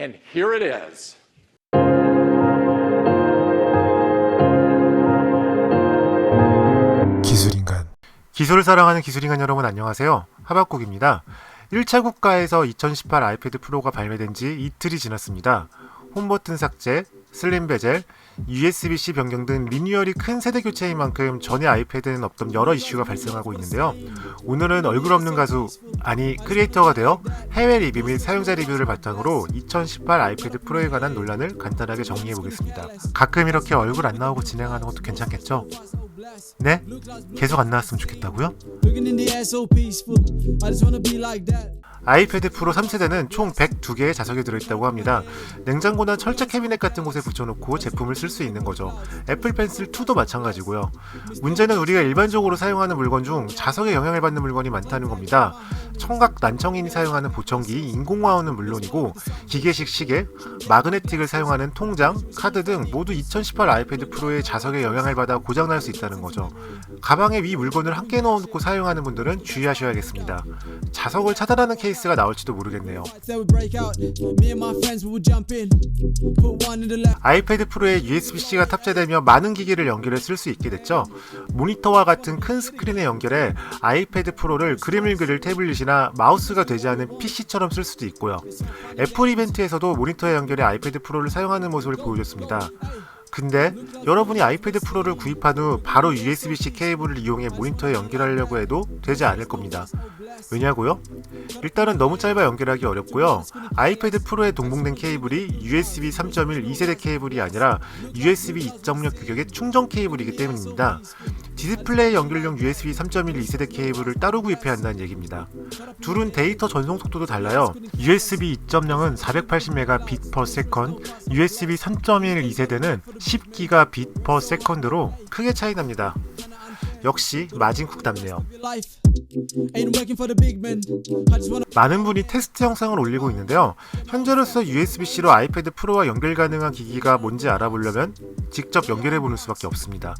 And here it is. 기술인간. 기술을 사랑하는 기술인간 여러분 안녕하세요. 하박국입니다. 1차 국가에서 2018 아이패드 프로가 발매된 지 이틀이 지났습니다. 홈버튼 삭제, 슬림 베젤, USB-C 변경 등 리뉴얼이 큰 세대 교체인 만큼 전에 아이패드는 없던 여러 이슈가 발생하고 있는데요 오늘은 얼굴 없는 가수 아니 크리에이터가 되어 해외 리뷰 및 사용자 리뷰를 바탕으로 2018 아이패드 프로에 관한 논란을 간단하게 정리해 보겠습니다 가끔 이렇게 얼굴 안 나오고 진행하는 것도 괜찮겠죠? 네? 계속 안 나왔으면 좋겠다고요? 아이패드 프로 3세대는 총 102개의 자석이 들어있다고 합니다. 냉장고나 철제 캐비넷 같은 곳에 붙여놓고 제품을 쓸 수 있는 거죠. 애플 펜슬 2도 마찬가지고요. 문제는 우리가 일반적으로 사용하는 물건 중 자석에 영향을 받는 물건이 많다는 겁니다. 청각 난청인이 사용하는 보청기, 인공화호는 물론이고 기계식 시계, 마그네틱을 사용하는 통장, 카드 등 모두 2018 아이패드 프로의 자석에 영향을 받아 고장날 수 있다는 거죠. 가방에 위 물건을 함께 넣어놓고 사용하는 분들은 주의하셔야겠습니다. 자석을 차단하는 케이스가 나올지도 모르겠네요. 아이패드 프로에 USB-C가 탑재되며 많은 기기를 연결해 쓸 수 있게 됐죠. 모니터와 같은 큰 스크린에 연결해 아이패드 프로를 그림을 그릴 태블릿이나 마우스가 되지 않은 PC처럼 쓸 수도 있고요. 애플 이벤트에서도 모니터에 연결해 아이패드 프로를 사용하는 모습을 보여줬습니다. 근데 여러분이 아이패드 프로를 구입한 후 바로 USB-C 케이블을 이용해 모니터에 연결하려고 해도 되지 않을 겁니다. 왜냐고요? 일단은 너무 짧아 연결하기 어렵고요. 아이패드 프로에 동봉된 케이블이 USB 3.1 2세대 케이블이 아니라 USB 2.0 규격의 충전 케이블이기 때문입니다. 디스플레이 연결용 USB 3.1 2세대 케이블을 따로 구입해야 한다는 얘기입니다. 둘은 데이터 전송 속도도 달라요. USB 2.0은 480Mbps, USB 3.1 2세대는 10GBps/s로 크게 차이 납니다. 역시 마진쿡답네요. 많은 분이 테스트 영상을 올리고 있는데요. 현재로서 USB-C로 아이패드 프로와 연결 가능한 기기가 뭔지 알아보려면 직접 연결해 보는 수밖에 없습니다.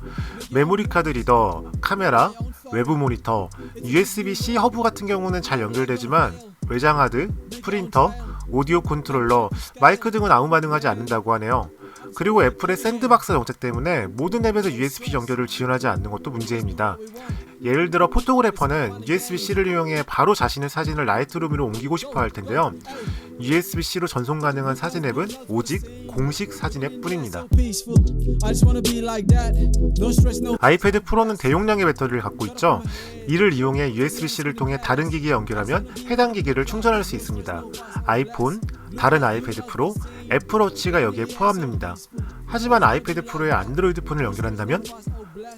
메모리 카드 리더, 카메라, 외부 모니터, USB-C 허브 같은 경우는 잘 연결되지만 외장 하드, 프린터, 오디오 컨트롤러, 마이크 등은 아무 반응하지 않는다고 하네요. 그리고 애플의 샌드박스 정책 때문에 모든 앱에서 USB 연결을 지원하지 않는 것도 문제입니다. 예를 들어 포토그래퍼는 USB-C를 이용해 바로 자신의 사진을 라이트룸으로 옮기고 싶어 할 텐데요. USB-C로 전송 가능한 사진 앱은 오직 공식 사진 앱 뿐입니다. Peaceful. I just wanna be like that. No stress, no. 아이패드 프로는 대용량의 배터리를 갖고 있죠. 이를 이용해 USB-C를 통해 다른 기기에 연결하면 해당 기기를 충전할 수 있습니다. 아이폰, 다른 아이패드 프로, 애플워치가 여기에 포함됩니다. 하지만 아이패드 프로에 안드로이드 폰을 연결한다면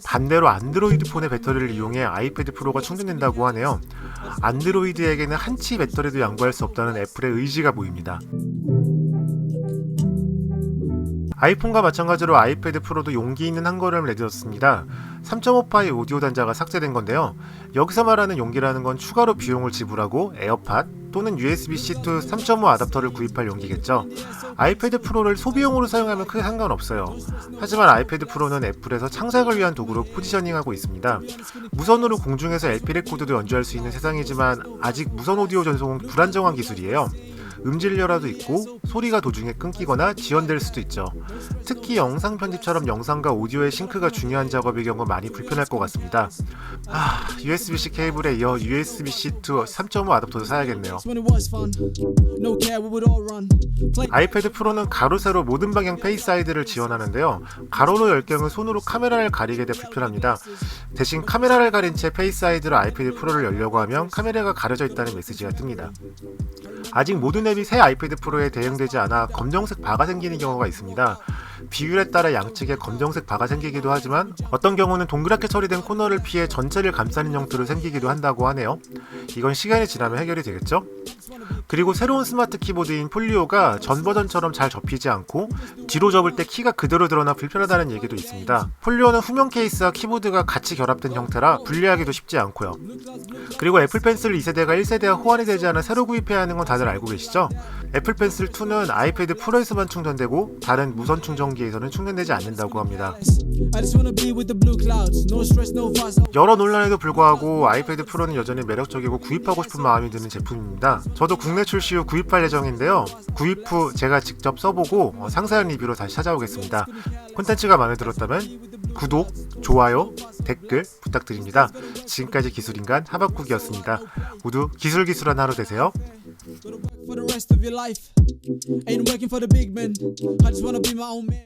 반대로 안드로이드 폰의 배터리를 이용해 아이패드 프로가 충전된다고 하네요. 안드로이드에게는 한치 배터리도 양보할 수 없다는 애플의 의지가 보입니다. 아이폰과 마찬가지로 아이패드 프로도 용기 있는 한 걸음을 내딛었습니다. 3.5파이 오디오 단자가 삭제된 건데요. 여기서 말하는 용기라는 건 추가로 비용을 지불하고 에어팟 또는 USB-C to 3.5 아답터를 구입할 용기겠죠. 아이패드 프로를 소비용으로 사용하면 크게 상관없어요. 하지만 아이패드 프로는 애플에서 창작을 위한 도구로 포지셔닝하고 있습니다. 무선으로 공중에서 LP 레코드도 연주할 수 있는 세상이지만 아직 무선 오디오 전송은 불안정한 기술이에요. 음질료라도 있고 소리가 도중에 끊기거나 지연될 수도 있죠. 특히 영상 편집처럼 영상과 오디오의 싱크가 중요한 작업의 경우 많이 불편할 것 같습니다. 아, USB-C 케이블에 이어 USB-C to 3.5 아답터도 사야겠네요. 아이패드 프로는 가로 세로 모든 방향 페이스 아이드를 지원하는데요. 가로로 열 경우 손으로 카메라를 가리게 돼 불편합니다. 대신 카메라를 가린 채 페이스 아이드로 아이패드 프로를 열려고 하면 카메라가 가려져 있다는 메시지가 뜹니다. 아직 모든 앱이 새 아이패드 프로에 대응되지 않아 검정색 바가 생기는 경우가 있습니다. 비율에 따라 양측에 검정색 바가 생기기도 하지만 어떤 경우는 동그랗게 처리된 코너를 피해 전체를 감싸는 형태로 생기기도 한다고 하네요. 이건 시간이 지나면 해결이 되겠죠? 그리고 새로운 스마트 키보드인 폴리오가 전 버전처럼 잘 접히지 않고 뒤로 접을 때 키가 그대로 드러나 불편하다는 얘기도 있습니다. 폴리오는 후면 케이스와 키보드가 같이 결합된 형태라 분리하기도 쉽지 않고요. 그리고 애플 펜슬 2세대가 1세대와 호환이 되지 않아 새로 구입해야 하는 건 다들 알고 계시죠? 애플 펜슬 2는 아이패드 프로에서만 충전되고 다른 무선 충전 전원기에서는 충전되지 않는다고 합니다. 여러 논란에도 불구하고 아이패드 프로는 여전히 매력적이고 구입하고 싶은 마음이 드는 제품입니다. 저도 국내 출시 후 구입할 예정인데요. 구입 후 제가 직접 써보고 어, 상세한 리뷰로 다시 찾아오겠습니다. 콘텐츠가 마음에 들었다면 구독, 좋아요, 댓글 부탁드립니다. 지금까지 기술인간 하박국이었습니다. 모두 기술기술한 하루 되세요. For the rest of your life. Ain't working for the big men. I just wanna be my own man.